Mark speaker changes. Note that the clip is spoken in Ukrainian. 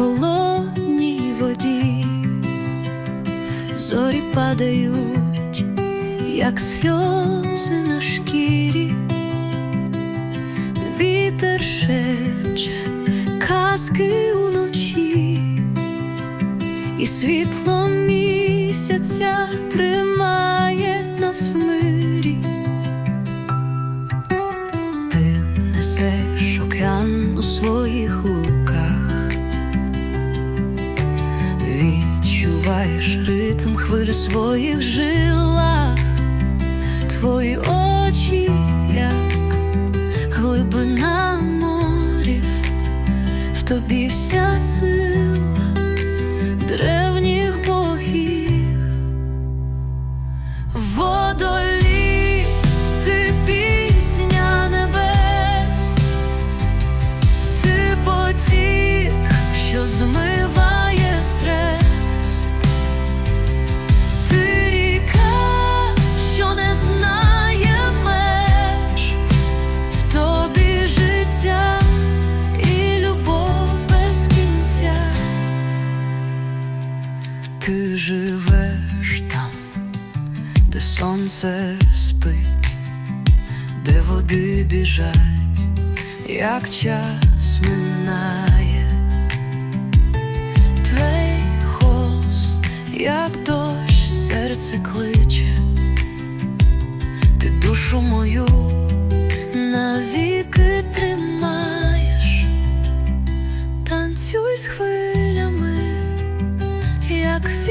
Speaker 1: холодній воді, зорі падають, як сльози на шкірі, вітер шепче казки уночі, і світло місяця тримає нас в мирі, ти несеш океан у своїх лук. Відчуваєш ритм хвиль у своїх жилах, твої очі, як глибина морів, в тобі вся сила Ти живеш там де сонце спить, де води біжать, як час минає, твій хос, як дощ, серце кличе, ти душу мою навіки jak